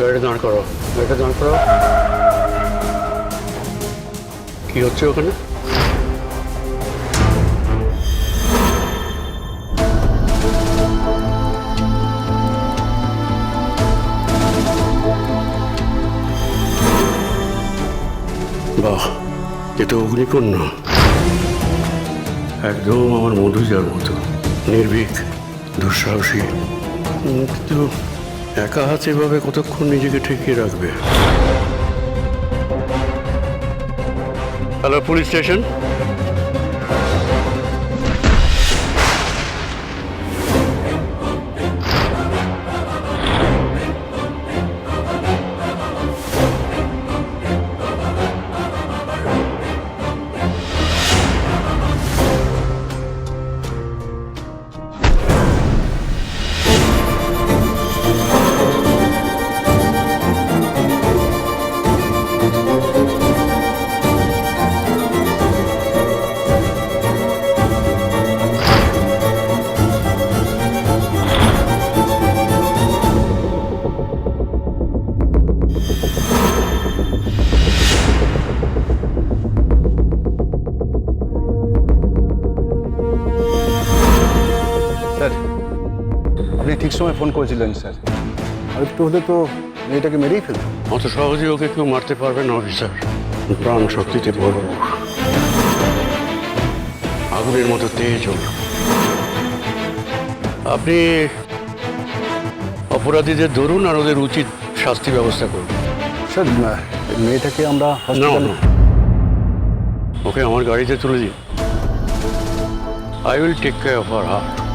গাড়িটা দাঁড় করো। গাড়িটা দাঁড় করো। কি হচ্ছে ওখানে? বাহ, এ তো একদম আমার মধুজার মতো, নির্ভীক, দুঃসাহসী কিন্তু একা হাতে এভাবে কতক্ষণ নিজেকে ঠেকিয়ে রাখবে? হ্যালো পুলিশ স্টেশন ঠিক সময় ফোন করেছিলেন স্যার। আর একটু হলে তো মেয়েটাকে মেরেই ফেলতাম। অত সহজে ওকে কেউ মারতে পারবে না অফিসার। প্রাণ শক্তিতে বড় আগুনের মতো তেজ ওর। আপনি অপরাধীদের ধরুন আর ওদের উচিত শাস্তি ব্যবস্থা করুন। স্যার মেয়েটাকে আমরা হসপিটালে ওকে আমার গাড়িতে তুলে দিন। I will take care of our heart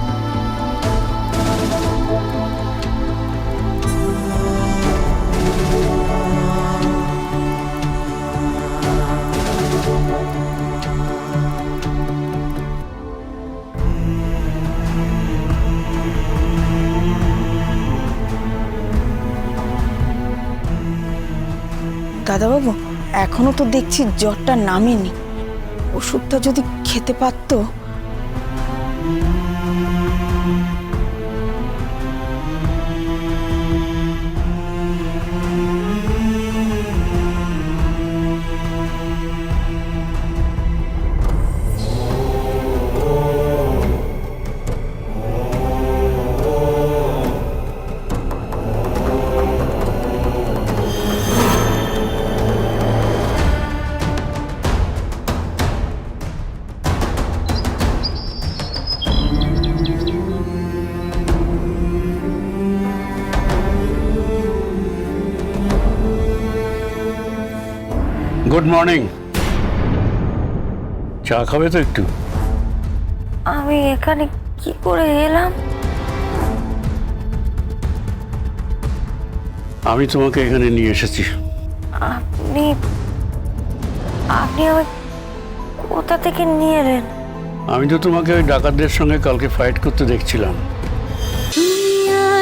দাদাবাবু এখনও তো দেখছি জ্বরটা নামেনি। ওষুধটা যদি খেতে পারতো। গুড মর্নিং চা খাবে তো একটু? আমি এখানে কি করে এলাম? আমি তোমাকে এখানে নিয়ে এসেছি। আপনি আপনি আমায় কোথা থেকে নিয়ে এলেন? আমি তো তোমাকে ওই ডাকাতদের সঙ্গে কালকে ফাইট করতে দেখছিলাম।